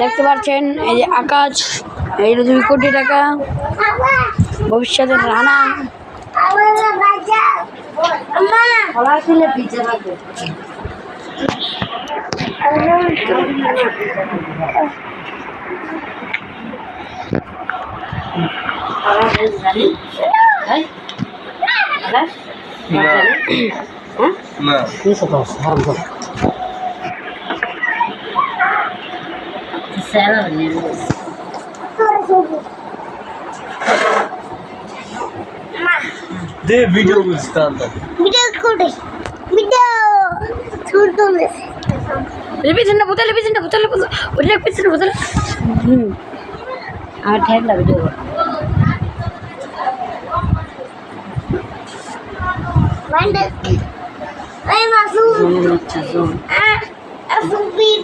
দেখতে পাচ্ছেন এই যে আকাশ এই দুই কোটি টাকা। ভবিষ্যতের রানা। পড়াশোনা রাখবে না দে ভিডিও বুঝতে আনতাম লিপিছেন বোতলে লিপিছেন বোতলে বোতলে ওটা লিপিছেন বোতলে হুম আমার ঠান্ডা ভিডিও আচ্ছা শোন আমরা কষ্ট we